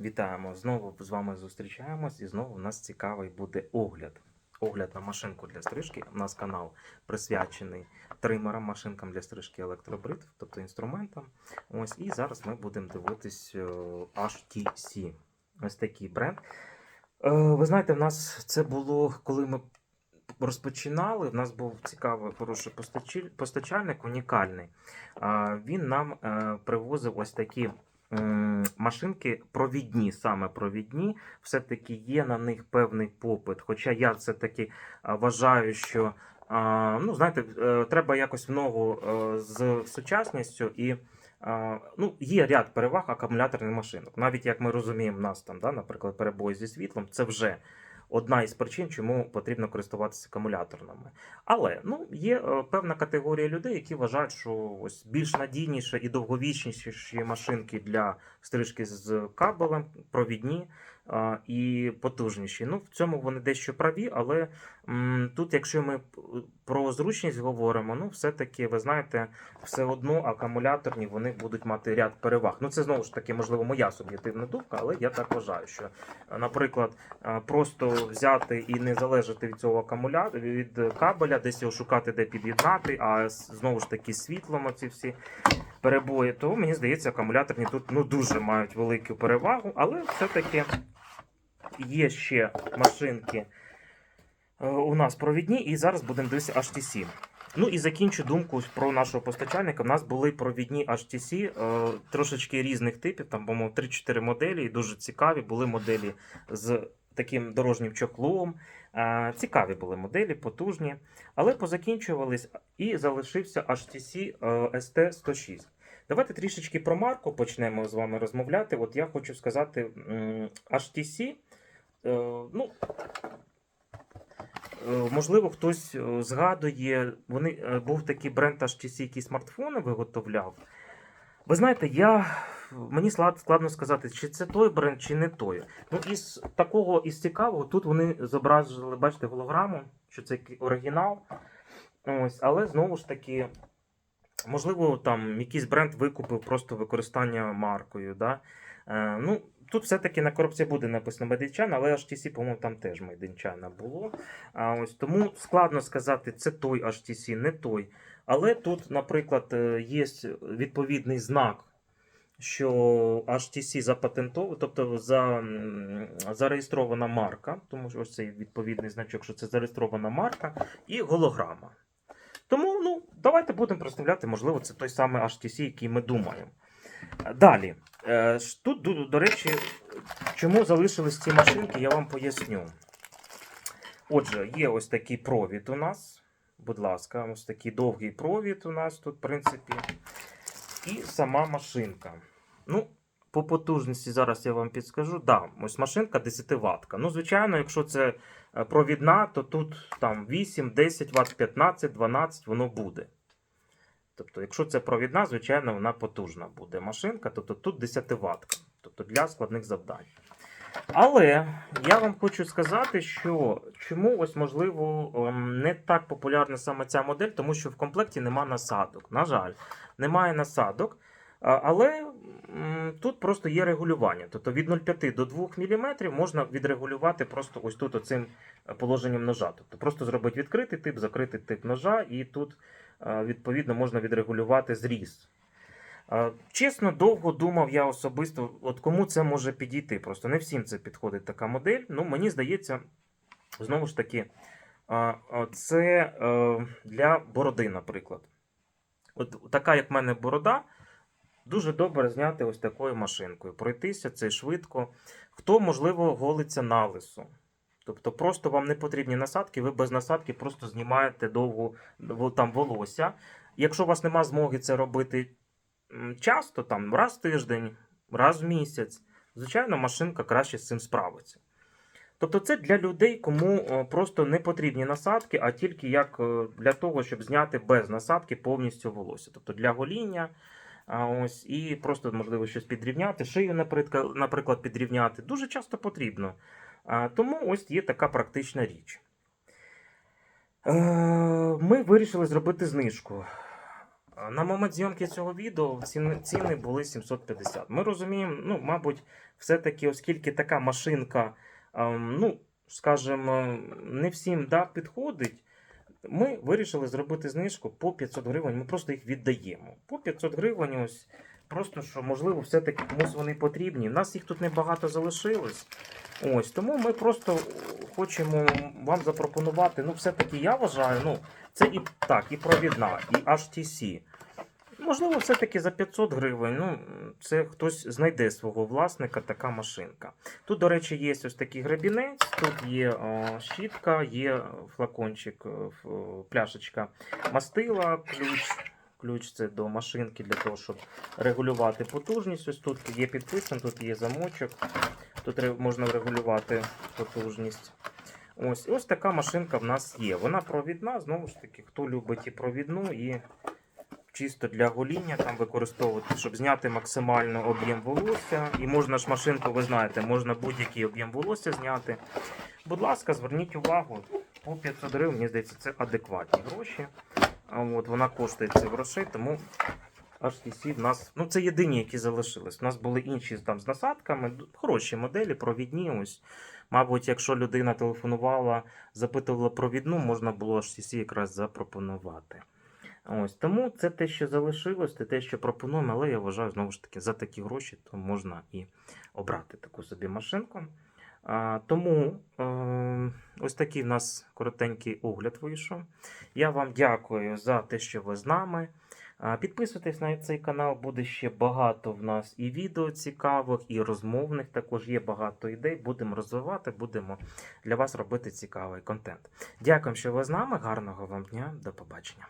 Вітаємо! Знову з вами зустрічаємось і знову у нас цікавий буде огляд. Огляд на машинку для стрижки. У нас канал присвячений тримерам, машинкам для стрижки електробритв, тобто інструментам. Ось і зараз ми будемо дивитись е, HTC. Ось такий бренд. Е, Ви знаєте, в нас це було, коли ми розпочинали. В нас був цікавий хороший постачальник, унікальний. Він нам е, привозив ось такі машинки провідні, саме провідні. Все-таки є на них певний попит. Хоча я все-таки вважаю, що ну, знаєте, е, треба якось в ногу е, з сучасністю і. Ну, є ряд переваг акумуляторних машинок. Навіть як ми розуміємо, у нас там, да, наприклад, перебої зі світлом, це вже одна із причин, чому потрібно користуватися акумуляторними. Але ну, є е, певна категорія людей, які вважають, що ось більш надійніше і довговічніші машинки для стрижки з кабелем, провідні і потужніші. Ну, в цьому вони дещо праві, але м, тут, якщо ми про зручність говоримо, ну все-таки, ви знаєте, все одно акумуляторні вони будуть мати ряд переваг. Ну, це знову ж таки, можливо, моя суб'єктивна думка, але я так вважаю, що, наприклад, просто взяти і не залежати від цього акумулятора, від кабеля, десь його шукати, де під'єднати, а знову ж таки світлом оці всі перебої, то мені здається, акумуляторні тут ну, дуже мають велику перевагу, але все-таки є ще машинки е, у нас провідні, і зараз будемо дивитися HTC. Ну і закінчу думку про нашого постачальника. У нас були провідні HTC е, трошечки різних типів, там, по-моєму, 3-4 моделі, і дуже цікаві. Були моделі з таким дорожнім чохлом. Е, Цікаві були моделі, потужні, але позакінчувались і залишився HTC е, ST106. Давайте трішечки про марку почнемо з вами розмовляти. От я хочу сказати, HTC, е, ну, е, можливо, хтось е, згадує, вони, був такий бренд HTC, який смартфони виготовляв. Ви знаєте, я, мені складно сказати, чи це той бренд, чи не той. Ну, із такого, із цікавого, тут вони зобразили, бачите, голограму, що це оригінал. Ось, але знову ж таки, можливо, там якийсь бренд викупив просто використання маркою. Да? Е, ну, тут все-таки на коробці буде написано Made але HTC, по-моєму, там теж Made було. А, ось, тому складно сказати, це той HTC, не той. Але тут, наприклад, е, є відповідний знак, що HTC запатентовано, тобто за, зареєстрована марка, тому що ось цей відповідний значок, що це зареєстрована марка, і голограма. Давайте будемо представляти, можливо, це той самий HTC, який ми думаємо. Далі. Е, Тут, до, до речі, чому залишились ці машинки, я вам поясню. Отже, є ось такий провід у нас. Будь ласка, ось такий довгий провід у нас тут, в принципі. І сама машинка. Ну, по потужності зараз я вам підскажу. Да, ось машинка 10 Вт. Ну, звичайно, якщо це е, провідна, то тут там 8, 10 Вт, 15, 12 воно буде. Тобто, якщо це провідна, звичайно, вона потужна буде машинка, тобто тут 10 Вт, тобто для складних завдань. Але я вам хочу сказати, що чому ось можливо ем, не так популярна саме ця модель, тому що в комплекті нема насадок. На жаль, немає насадок. Але тут просто є регулювання. Тобто від 0,5 до 2 мм можна відрегулювати просто ось тут оцим положенням ножа. Тобто просто зробити відкритий тип, закритий тип ножа, і тут відповідно можна відрегулювати зріз. Е, Чесно, довго думав я особисто, от кому це може підійти. Просто не всім це підходить така модель. Ну, мені здається, знову ж таки, е, е, це е, для бороди, наприклад. От така, як в мене борода, дуже добре зняти ось такою машинкою. Пройтися це швидко. Хто, можливо, голиться на лису. Тобто просто вам не потрібні насадки, ви без насадки просто знімаєте довго там волосся. Якщо у вас нема змоги це робити часто, там раз в тиждень, раз в місяць, звичайно, машинка краще з цим справиться. Тобто це для людей, кому е, просто не потрібні насадки, а тільки як е, для того, щоб зняти без насадки повністю волосся. Тобто для гоління, ось, і просто можливо щось підрівняти, шию, наприклад, наприклад, підрівняти. Дуже часто потрібно. Тому ось є така практична річ. Е, Ми вирішили зробити знижку. На момент зйомки цього відео ціни, ціни були 750. Ми розуміємо, ну, мабуть, все-таки, оскільки така машинка, ем, ну, скажімо, не всім да, підходить, ми вирішили зробити знижку по 500 гривень. Ми просто їх віддаємо. По 500 гривень, ось просто що, можливо, все-таки комусь вони потрібні. У нас їх тут небагато залишилось. Ось, тому ми просто хочемо вам запропонувати. Ну, все-таки я вважаю, ну, це і так, і провідна, і HTC. Можливо, все-таки за 500 гривень. Ну, це хтось знайде свого власника, така машинка. Тут, до речі, є ось такий гребінець, тут є о, щітка, є флакончик, е, о, пляшечка мастила, ключ. Ключ до машинки для того, щоб регулювати потужність. Ось тут є підписан, тут є замочок. Тут можна регулювати потужність. Ось, ось така машинка в нас є. Вона провідна, знову ж таки, хто любить і провідну, і чисто для гоління там використовувати, щоб зняти максимально об'єм волосся. І можна ж машинку, ви знаєте, можна будь-який об'єм волосся зняти. Будь ласка, зверніть увагу, по 500 гривень, мені здається, це адекватні гроші. От вона коштує цих грошей, тому HTC в нас, ну це єдині, які залишились. У нас були інші там з насадками, хороші моделі, провідні. Ось. Мабуть, якщо людина телефонувала, запитувала провідну, можна було HTC якраз запропонувати. Ось тому це те, що залишилось, це те, що пропонуємо, але я вважаю, знову ж таки, за такі гроші то можна і обрати таку собі машинку. Тому е, ось такий в нас коротенький огляд вийшов. Я вам дякую за те, що ви з нами. Підписуйтесь на цей канал, буде ще багато в нас і відео цікавих, і розмовних. Також є багато ідей. Будемо розвивати, будемо для вас робити цікавий контент. Дякую, що ви з нами. Гарного вам дня, до побачення.